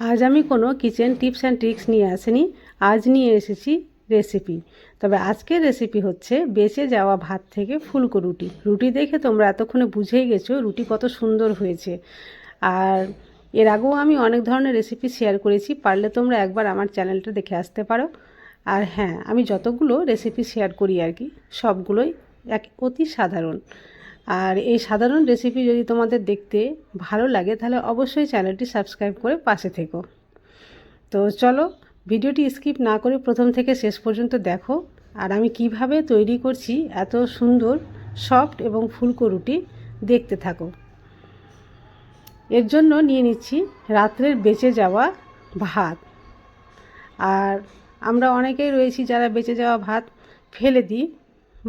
আজ আমি কোনো কিচেন টিপস অ্যান্ড ট্রিক্স নিয়ে আসিনি, আজ নিয়ে এসেছি রেসিপি। তবে আজকের রেসিপি হচ্ছে বেঁচে যাওয়া ভাত থেকে ফুলকো রুটি। রুটি দেখে তোমরা এতক্ষণে বুঝেই গেছো রুটি কত সুন্দর হয়েছে। আর এর আগেও আমি অনেক ধরনের রেসিপি শেয়ার করেছি, পারলে তোমরা একবার আমার চ্যানেলটা দেখে আসতে পারো। আর হ্যাঁ আমি যতগুলো রেসিপি শেয়ার করি আর কি, সবগুলোই এক অতি সাধারণ। আর এই সাধারণ রেসিপি যদি তোমাদের দেখতে ভালো লাগে, তাহলে অবশ্যই চ্যানেলটি সাবস্ক্রাইব করে পাশে থেকো। তো চলো, ভিডিওটি স্কিপ না করে প্রথম থেকে শেষ পর্যন্ত দেখো, আর আমি কীভাবে তৈরি করছি এত সুন্দর সফট এবং ফুলকো রুটি দেখতে থাকো। এর জন্য নিয়ে নিচ্ছি রাত্রের বেঁচে যাওয়া ভাত। আর আমরা অনেকেই রয়েছি যারা বেঁচে যাওয়া ভাত ফেলে দিই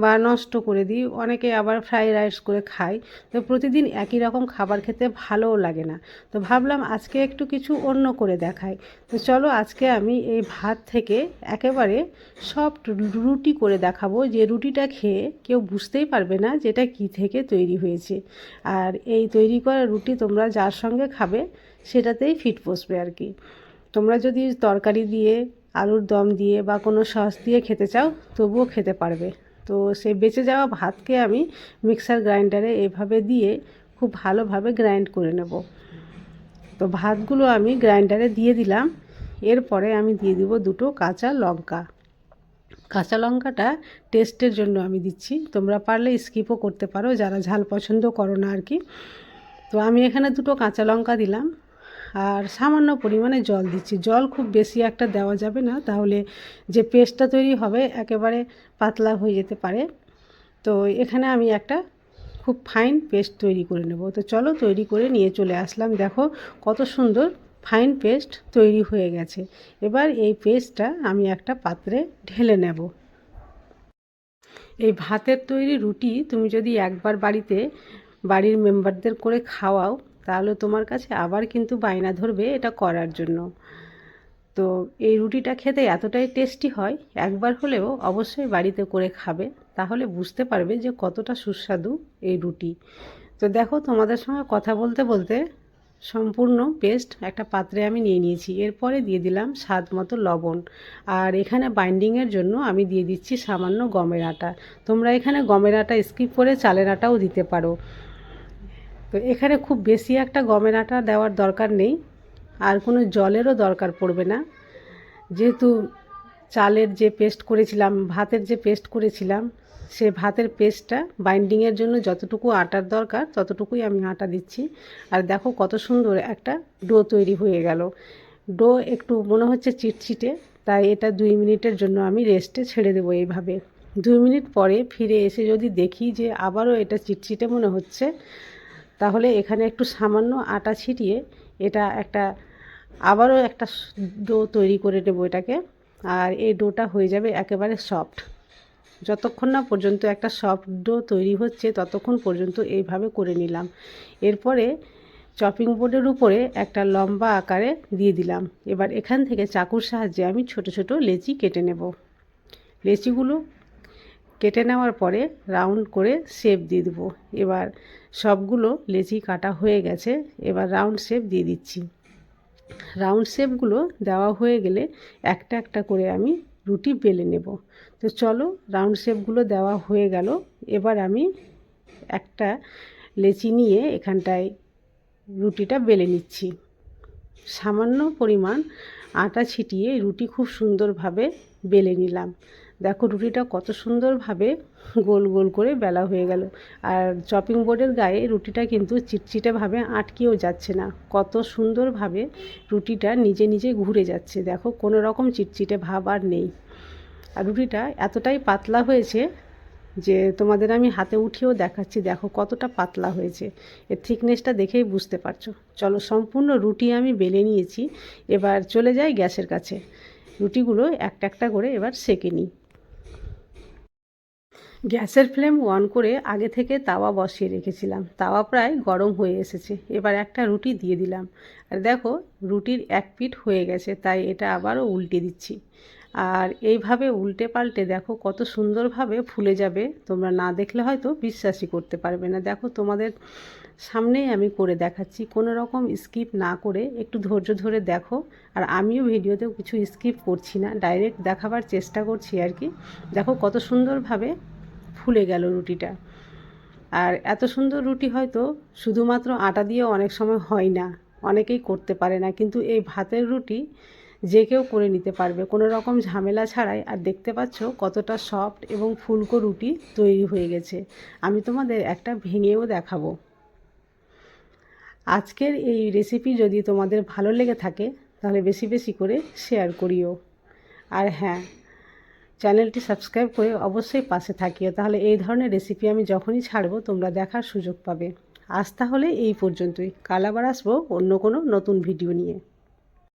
বা নষ্ট করে দিই। অনেকে আবার ফ্রাইড রাইস করে খায় তো প্রতিদিন একই রকম খাবার খেতে ভালোও লাগে না। তো ভাবলাম আজকে একটু কিছু অন্য করে দেখাই। তো চলো আজকে আমি এই ভাত থেকে একেবারে সব রুটি করে দেখাবো। যে রুটিটা খেয়ে কেউ বুঝতেই পারবে না যেটা কি থেকে তৈরি হয়েছে। আর এই তৈরি করা রুটি তোমরা যার সঙ্গে খাবে সেটাতেই ফিট বসবে আর কি। তোমরা যদি তরকারি দিয়ে, আলুর দম দিয়ে বা কোনো সস দিয়ে খেতে চাও, তবুও খেতে পারবে। তো সেই বেঁচে যাওয়া ভাতকে আমি মিক্সার গ্রাইন্ডারে এভাবে দিয়ে খুব ভালোভাবে গ্রাইন্ড করে নেব। তো ভাতগুলো আমি গ্রাইন্ডারে দিয়ে দিলাম। এরপরে আমি দিয়ে দিব দুটো কাঁচা লঙ্কা। কাঁচা লঙ্কাটা টেস্টের জন্য আমি দিচ্ছি। তোমরা পারলে স্কিপও করতে পারো, যারা ঝাল পছন্দ করো না আর কি। তো আমি এখানে দুটো কাঁচা লঙ্কা দিলাম। আর সামান্য পরিমাণে জল দিচ্ছি। জল খুব বেশি একটা দেওয়া যাবে না, তাহলে যে পেস্টটা তৈরি হবে একেবারে পাতলা হয়ে যেতে পারে। তো এখানে আমি একটা খুব ফাইন পেস্ট তৈরি করে নেব। তো চলো তৈরি করে নিয়ে চলে আসলাম। দেখো কত সুন্দর ফাইন পেস্ট তৈরি হয়ে গেছে। এবার এই পেস্টটা আমি একটা পাত্রে ঢেলে নেব। এই ভাতের তৈরি রুটি তুমি যদি একবার বাড়িতে, বাড়ির মেম্বারদের করে খাওয়াও তাহলে তোমার কাছে আবার কিন্তু বায়না ধরবে এটা করার জন্য। তো এই রুটিটা খেতে এতটাই টেস্টি হয়, একবার হলেও অবশ্যই বাড়িতে করে খাবে, তাহলে বুঝতে পারবে যে কতটা সুস্বাদু এই রুটি। তো দেখো তোমাদের সঙ্গে কথা বলতে বলতে সম্পূর্ণ পেস্ট একটা পাত্রে আমি নিয়ে নিয়েছি, এরপরে দিয়ে দিলাম স্বাদ মতো লবণ। আর এখানে বাইন্ডিংয়ের জন্য আমি দিয়ে দিচ্ছি সামান্য গমের আটা। তোমরা এখানে গমের আটা স্কিপ করে চালের আটাও দিতে পারো। তো এখানে খুব বেশি একটা গমের আটা দেওয়ার দরকার নেই, আর কোনো জলেরও দরকার পড়বে না। যেহেতু চালের যে পেস্ট করেছিলাম, ভাতের যে পেস্ট করেছিলাম, সে ভাতের পেস্টটা বাইন্ডিংয়ের জন্য যতটুকু আটার দরকার ততটুকুই আমি আটা দিচ্ছি। আর দেখো কত সুন্দর একটা ডো তৈরি হয়ে গেল। ডো একটু মনে হচ্ছে চিটচিটে, তাই এটা দুই মিনিটের জন্য আমি রেস্টে ছেড়ে দেবো এইভাবে। দুই মিনিট পরে ফিরে এসে যদি দেখি যে আবারও এটা চিটচিটে মনে হচ্ছে তাহলে এখানে একটু সামান্য আটা ছিটিয়ে এটা একটা, আবারও একটা ডো তৈরি করে নেব এটাকে। আর এই ডোটা হয়ে যাবে একেবারে সফট। যতক্ষণ না পর্যন্ত একটা সফট ডো তৈরি হচ্ছে, ততক্ষণ পর্যন্ত এইভাবে করে নিলাম। এরপরে চপিং বোর্ডের উপরে একটা লম্বা আকারে দিয়ে দিলাম। এবার এখান থেকে চাকুর সাহায্যে আমি ছোট ছোট লেচি কেটে নেব। লেচিগুলো কেটে নেওয়ার পরে রাউন্ড করে শেপ দিয়ে দেবো। এবার সবগুলো লেচি কাটা হয়ে গেছে, এবার রাউন্ড শেপ দিয়ে দিচ্ছি। রাউন্ড শেপগুলো দেওয়া হয়ে গেলে একটা একটা করে আমি রুটি বেলে নেব। তো চলো রাউন্ড শেপগুলো দেওয়া হয়ে গেল, এবার আমি একটা লেচি নিয়ে এখানটায় রুটিটা বেলে নিচ্ছি। সামান্য পরিমাণ আটা ছিটিয়ে রুটি খুব সুন্দরভাবে বেলে নিলাম। দেখো রুটিটা কত সুন্দরভাবে গোল গোল করে বেলা হয়ে গেল। আর চপিং বোর্ডের গায়ে রুটিটা কিন্তু চিটচিটেভাবে আটকেও যাচ্ছে না। কত সুন্দরভাবে রুটিটা নিজে নিজে ঘুরে যাচ্ছে। দেখো কোনো রকম চিটচিটে ভাব আর নেই। আর রুটিটা এতটাই পাতলা হয়েছে যে তোমাদের আমি হাতে উঠিয়েও দেখাচ্ছি, দেখো কতটা পাতলা হয়েছে। এর থিকনেসটা দেখেই বুঝতে পারছ। চলো সম্পূর্ণ রুটি আমি বেলে নিয়েছি। এবার চলে যাই গ্যাসের কাছে। রুটিগুলো একটা একটা করে এবার সেকে নিই। গ্যাসের ফ্লেম অন করে আগে থেকে তাওয়া বসিয়ে রেখেছিলাম। তাওয়া প্রায় গরম হয়ে এসেছে। এবার একটা রুটি দিয়ে দিলাম। আর দেখো, রুটির এক পিঠ হয়ে গেছে, তাই এটা আবারও উল্টে দিচ্ছি। আর এইভাবে উল্টে পাল্টে দেখো কত সুন্দরভাবে ফুলে যাবে। তোমরা না দেখলে হয়তো বিশ্বাসই করতে পারবে না। দেখো তোমাদের সামনেই আমি করে দেখাচ্ছি। কোনো রকম স্কিপ না করে একটু ধৈর্য ধরে দেখো। আর আমিও ভিডিওতেও কিছু স্কিপ করছি না। ডাইরেক্ট দেখাবার চেষ্টা করছি আর কি। দেখো কত সুন্দরভাবে ফুলে গেল রুটিটা। আর এত সুন্দর রুটি হয়তো শুধুমাত্র আটা দিয়ে অনেক সময় হয় না। অনেকেই করতে পারে না। কিন্তু এই ভাতের রুটি যে কেউ করে নিতে পারবে। কোনো রকম ঝামেলা ছাড়াই, আর দেখতে পাচ্ছ কতটা সফট এবং ফুলকো রুটি তৈরি হয়ে গেছে। আমি তোমাদের একটা ভেঙেও দেখাবো। আজকের এই রেসিপি যদি তোমাদের ভালো লেগে থাকে, তাহলে বেশি বেশি করে শেয়ার করিও। আর হ্যাঁ চ্যানেলটি সাবস্ক্রাইব করে অবশ্যই পাশে থাকিও। তাহলে এই ধরনের রেসিপি আমি যখনই ছাড়বো, তোমরা দেখার সুযোগ পাবে। আজ তাহলে এই পর্যন্তই। কাল আবার আসব অন্য কোনো নতুন ভিডিও নিয়ে।